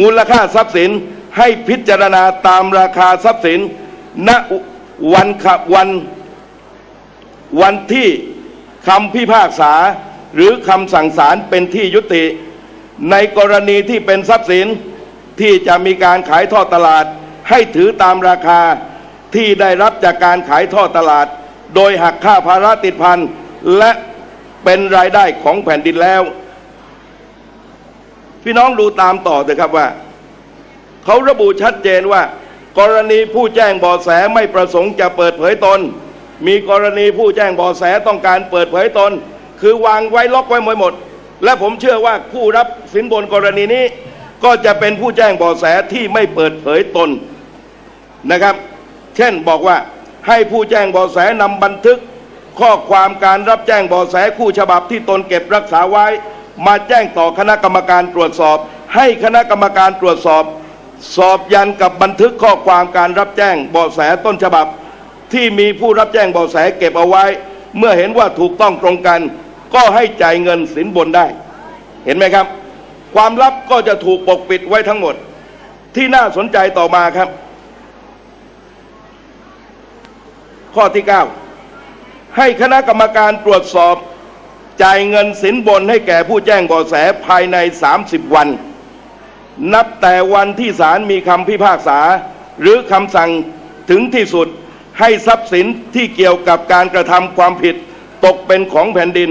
มูลค่าทรัพย์สินให้พิจารณาตามราคาทรัพย์สิน ณวันขับวันวันที่คำพิพากษา หรือคำสั่งศาลเป็นที่ยุติ ในกรณีที่เป็นทรัพย์สินที่จะมีการขายทอดตลาด ให้ถือตามราคาที่ได้รับจากการขายทอดตลาด โดยหักค่าภาระติดพันและเป็นรายได้ของแผ่นดินแล้ว พี่น้องดูตามต่อเถอะครับว่า เขาระบุชัดเจนว่า กรณีผู้แจ้งบาะแสไม่ประสงค์จะเปิดเผยตน มีกรณีผู้แจ้งบาะแสต้องการเปิดเผยตน คือวางไว้ล็อกไว้หมดหมด และผมเชื่อว่าผู้รับสินบนกรณีนี้ ก็จะเป็นผู้แจ้งบาะแสที่ไม่เปิดเผยตนนะครับ เช่นบอกว่าให้ผู้แจ้งบาะแสนำบันทึก ข้อความการรับแจ้งบาะแสคู่ฉบับที่ตนเก็บรักษาไว้ มาแจ้งต่อคณะกรรมการตรวจสอบ ให้คณะกรรมการตรวจสอบ สอบยันกับบันทึกข้อความการรับแจ้งเบาะแสต้นฉบับ ที่มีผู้รับแจ้งเบาะแสเก็บเอาไว้ เมื่อเห็นว่าถูกต้องตรงกัน ก็ให้จ่ายเงินสินบนได้ เห็นไหมครับ ความลับก็จะถูกปกปิดไว้ทั้งหมด ที่น่าสนใจต่อมาครับ ข้อที่ 9 ให้คณะกรรมการตรวจสอบ จ่ายเงินสินบนให้แก่ผู้แจ้งบาะแสภายใน 30 วัน นับแต่วันที่ศาลมีคำพิพากษา หรือคำสั่งถึงที่สุดให้ทรัพย์สินที่เกี่ยวกับการกระทำความผิดตกเป็นของแผ่นดิน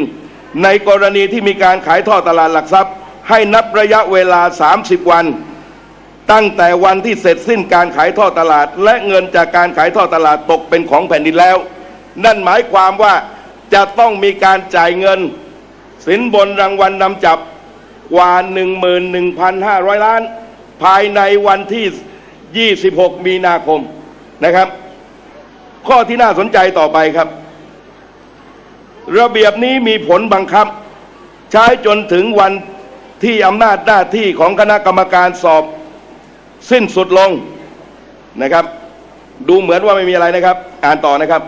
ในกรณีที่มีการขายทอดตลาดหลักทรัพย์ ให้นับระยะเวลา 30 วัน ตั้งแต่วันที่เสร็จสิ้นการขายทอดตลาด และเงินจากการขายทอดตลาดตกเป็นของแผ่นดินแล้ว นั่นหมายความว่า จะต้องมีการจ่ายเงิน สินบนรางวัลนำจับกว่า 11,500 ล้าน ภายในวันที่ 26 มีนาคมนะครับ ข้อที่น่าสนใจต่อไปครับ ระเบียบนี้มีผลบังคับ ใช้จนถึงวันที่อำนาจหน้าที่ของคณะกรรมการสอบ สิ้นสุดลงนะครับ ดูเหมือนว่าไม่มีอะไรนะครับ อ่านต่อนะครับ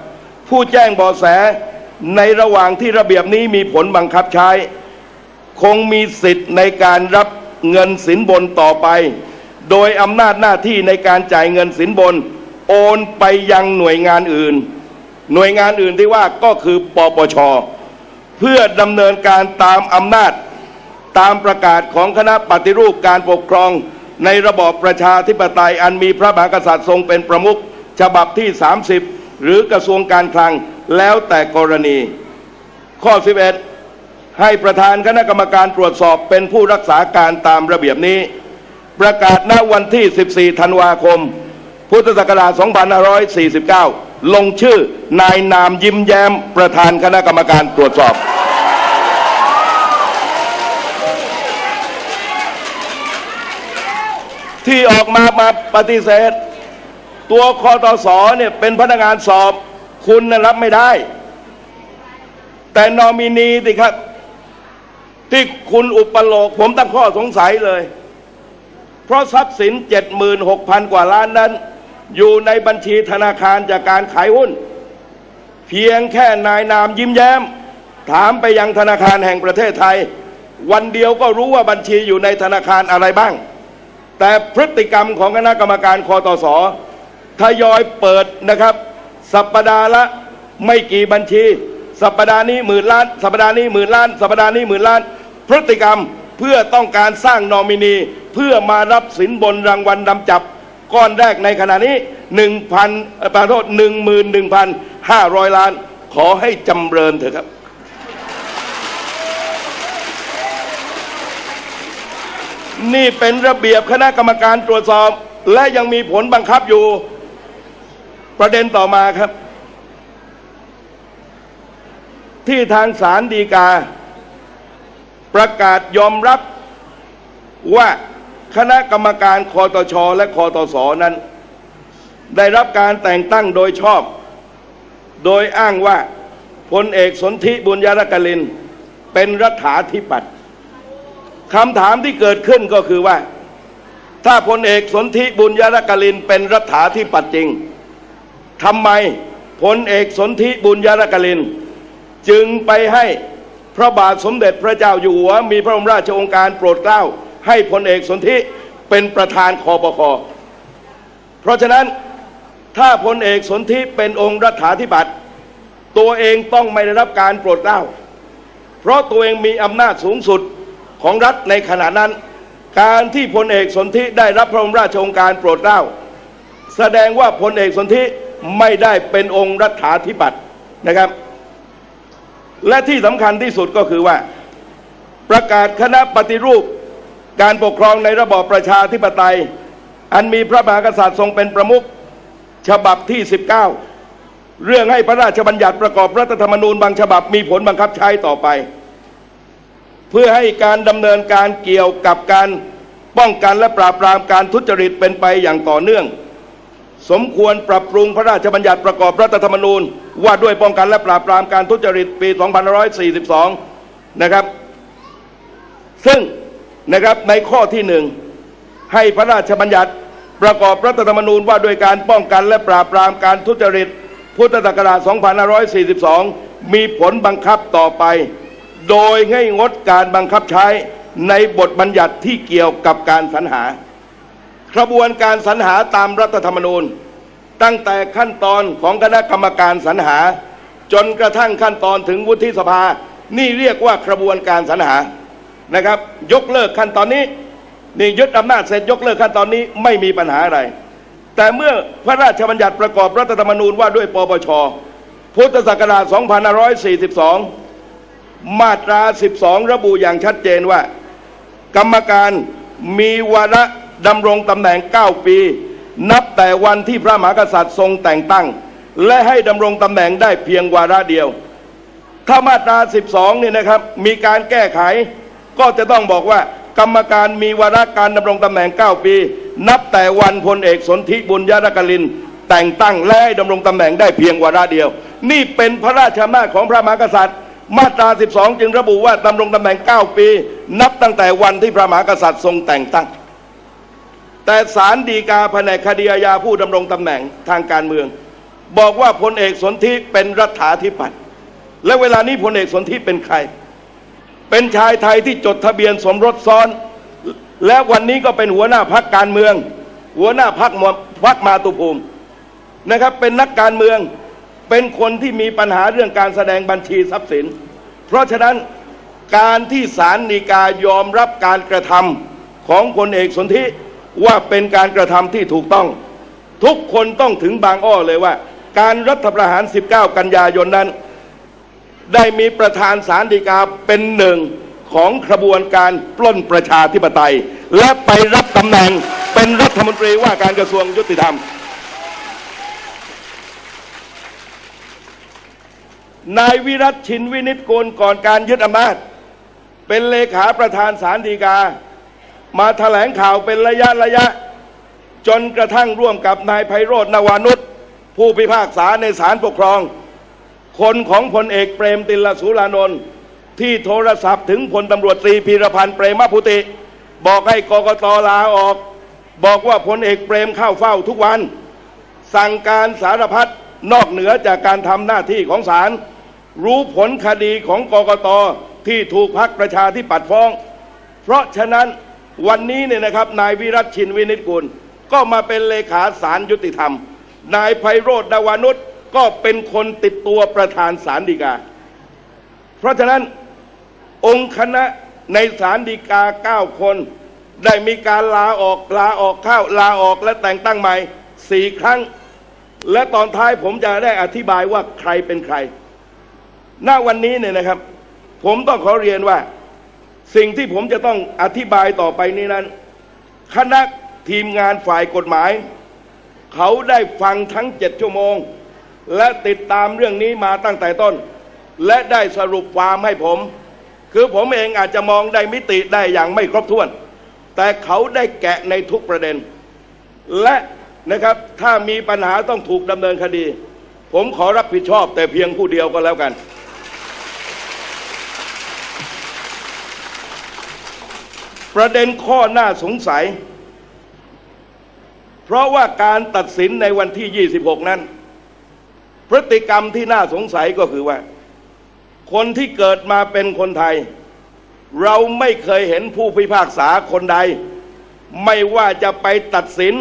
ผู้แจ้งบาะแส ในระหว่างที่ระเบียบนี้มีผลบังคับใช้ คงมีสิทธิ์ในการรับเงินสินบนต่อไป โดยอำนาจหน้าที่ในการจ่ายเงินสินบน โอนไปยังหน่วยงานอื่น หน่วยงานอื่นที่ว่าก็คือปปช เพื่อดำเนินการตามอำนาจตามประกาศของคณะปฏิรูปการปกครองในระบอบประชาธิปไตยอันมีพระมหากษัตริย์ทรงเป็นประมุขฉบับที่ 30 หรือกระทรวงการคลัง แล้วแต่กรณี ข้อ 11 ให้ประธานคณะกรรมการตรวจสอบเป็นผู้รักษาการตามระเบียบนี้ ประกาศณวันที่ 14 ธันวาคม พุทธศักราช 2549 ลงชื่อนายนามยิ้มแย้ม ประธานคณะกรรมการตรวจสอบที่ออกมามาปฏิเสธ ตัวคอตสเนี่ยเป็นพนักงานสอบ คุณนะรับไม่ได้ แต่นอมินีสิครับ ที่คุณอุปโลก ผมตั้งข้อสงสัยเลย เพราะทรัพย์สิน 76,000 กว่าล้านนั้น อยู่ในบัญชีธนาคารจากการขายหุ้น เพียงแค่นายนามยิ้มแย้ม ถามไปยังธนาคารแห่งประเทศไทย วันเดียวก็รู้ว่าบัญชีอยู่ในธนาคารอะไรบ้าง แต่พฤติกรรมของคณะกรรมการคอตสทยอยเปิดนะครับ สัปดาห์ละไม่กี่บัญชี สัปดาห์นี้หมื่นล้าน สัปดาห์นี้หมื่นล้าน สัปดาห์นี้หมื่นล้าน พฤติกรรมเพื่อต้องการสร้างนอมินี เพื่อมารับสินบนรางวัลนำจับ ก้อนแรกในขณะนี้หนึ่งพันประโทษหนึ่งหมื่นหนึ่งพันห้าร้อยล้าน ขอให้จำเริญเถอะครับนี่เป็นระเบียบคณะกรรมการตรวจสอบ และยังมีผลบังคับอยู่ ประเด็นต่อมาครับ ที่ทางศาลฎีกา ประกาศยอมรับว่าคณะกรรมการคอตช และคอตสนั้น ได้รับการแต่งตั้งโดยชอบ โดยอ้างว่าพลเอกสนธิบุญยรักลิน เป็นรัฐาธิปัตย์คำถามที่เกิดขึ้นก็คือว่า ถ้าพลเอกสนธิบุญยรักลินเป็นรัฐาธิปัตย์จริง ทำไมพลเอกสนธิบุญยรกลิน จึงไปให้พระบาทสมเด็จพระเจ้าอยู่หัว มีพระบรมราชองการโปรดเกล้า ให้พลเอกสนธิเป็นประธานคอปคอเพราะฉะนั้นถ้าพลเอกสนธิเป็นองค์รัฐาธิปัตย์ตัวเองต้องไม่ได้รับการโปรดเกล้า เพราะตัวเองมีอำนาจสูงสุดของรัฐในขณะนั้น การที่พลเอกสนธิได้รับพระบรมราชองการโปรดเกล้า แสดงว่าพลเอกสนธิ ไม่ได้เป็นองค์รัฐาธิปัตย์นะครับ และที่สำคัญที่สุดก็คือว่า ประกาศคณะปฏิรูป การปกครองในระบอบประชาธิปไตย อันมีพระมหากษัตริย์ทรงเป็นประมุขฉบับที่ 19 เรื่องให้พระราชบัญญัติประกอบรัฐธรรมนูญบางฉบับมีผลบังคับใช้ต่อไป เพื่อให้การดำเนินการเกี่ยวกับการป้องกันและปราบปรามการทุจริตเป็นไปอย่างต่อเนื่อง สมควรปรับปรุงพระราชบัญญัติประกอบรัฐธรรมนูญ ว่าด้วยป้องกันและปราบปรามการทุจริตปี 2542 นะครับ ซึ่งนะครับในข้อที่หนึ่งให้พระราชบัญญัติประกอบรัฐธรรมนูญว่าด้วยการป้องกันและปราบปรามการทุจริต พุทธศักราช 2542 มีผลบังคับต่อไป โดยให้งดการบังคับใช้ในบทบัญญัติที่เกี่ยวกับการสรรหา กระบวนการสรรหาตามรัฐธรรมนูญ ตั้งแต่ขั้นตอนของคณะกรรมการสรรหา จนกระทั่งขั้นตอนถึงวุฒิสภา นี่เรียกว่ากระบวนการสรรหานะครับ ยกเลิกขั้นตอนนี้นี่ยึดอำนาจเสร็จยกเลิกขั้นตอนนี้ไม่มีปัญหาอะไร แต่เมื่อพระราชบัญญัติประกอบรัฐธรรมนูญว่าด้วยปปชพุทธศักราช 2542 มาตรา 12 ระบุอย่างชัดเจนว่า กรรมการมีวาระ ดำรงตำแหน่ง 9 ปี นับแต่วันที่พระมหากษัตริย์ทรงแต่งตั้ง และให้ดำรงตำแหน่งได้เพียงวาระเดียว ถ้ามาตรา 12เนี่ยนะครับ มีการแก้ไข ก็จะต้องบอกว่ากรรมการมีวาระการดำรงตำแหน่ง 9 ปี นับแต่วันพลเอกสนธิบุญยรกลิน แต่งตั้งและให้ดำรงตำแหน่งได้เพียงวาระเดียว นี่เป็นพระราชอำนาจของพระมหากษัตริย์มาตรา 12 จึงระบุว่าดำรงตำแหน่ง 9 ปี นับตั้งแต่วันที่พระมหากษัตริย์ทรงแต่งตั้ง แต่ศาลฎีกาแผนกคดีอาญาผู้ดำรงตำแหน่งทางการเมือง บอกว่าพลเอกสนธิเป็นรัฐาธิปัตย์และเวลานี้พลเอกสนธิเป็นใคร เป็นชายไทยที่จดทะเบียนสมรสซ้อน และวันนี้ก็เป็นหัวหน้าพักการเมือง หัวหน้าพักพักมาตุภูมินะครับเป็นนักการเมืองเป็นคนที่มีปัญหาเรื่องการแสดงบัญชีทรัพย์สิน เพราะฉะนั้นการที่ศาลฎีกายอมรับการกระทำของพลเอกสนธิ ว่าเป็นการกระทำที่ถูกต้อง ทุกคนต้องถึงบางอ้อเลยว่า การรัฐประหาร 19 กันยายนนั้น ได้มีประธานศาลฎีกาเป็นหนึ่งของกระบวนการปล้นประชาธิปไตย และไปรับตำแหน่งเป็นรัฐมนตรีว่าการกระทรวงยุติธรรม นายวิรัตชินวินิตกุลก่อนการยึดอำนาจ เป็นเลขาประธานศาลฎีกา มาแถลงข่าวเป็นระยะระยะ จนกระทั่งร่วมกับนายไพโรจน์นวานุชผู้พิพากษาในศาลปกครอง คนของพลเอกเปรมติลสุรานนท์ที่โทรศัพท์ถึงพลตำรวจตรีพีรพันธ์เปรมพุติ บอกให้กกตลาออก บอกว่าพลเอกเปรมเข้าเฝ้าทุกวัน สั่งการสารพัดนอกเหนือจากการทำหน้าที่ของศาลรู้ผลคดีของกกตที่ถูกพักประชาธิปัตย์ฟ้อง เพราะฉะนั้น วันนี้เนี่ยนะครับนายวิรัตชินวินิจกุล ก็มาเป็นเลขาศาลยุติธรรม นายไพโรธดาวานุชก็เป็นคนติดตัวประธานศาลฎีกา เพราะฉะนั้นองค์คณะในศาลฎีกาเก้าคน ได้มีการลาออกลาออกเข้าลาออกและแต่งตั้งใหม่สี่ครั้ง และตอนท้ายผมจะได้อธิบายว่าใครเป็นใคร ณวันนี้เนี่ยนะครับ ผมต้องขอเรียนว่า สิ่งที่ผมจะต้องอธิบายต่อไปนี้นั้น คณะทีมงานฝ่ายกฎหมาย เขาได้ฟังทั้งเจ็ดชั่วโมง และติดตามเรื่องนี้มาตั้งแต่ต้น และได้สรุปความให้ผม คือผมเองอาจจะมองได้มิติได้อย่างไม่ครบถ้วน แต่เขาได้แกะในทุกประเด็น และนะครับถ้ามีปัญหาต้องถูกดำเนินคดี ผมขอรับผิดชอบแต่เพียงผู้เดียวก็แล้วกัน ประเด็นข้อน่าสงสัย เพราะว่าการตัดสินในวันที่ 26 นั้น พฤติกรรมที่น่าสงสัยก็คือว่า คนที่เกิดมาเป็นคนไทย เราไม่เคยเห็นผู้พิพากษาคนใด ไม่ว่าจะไปตัดสิน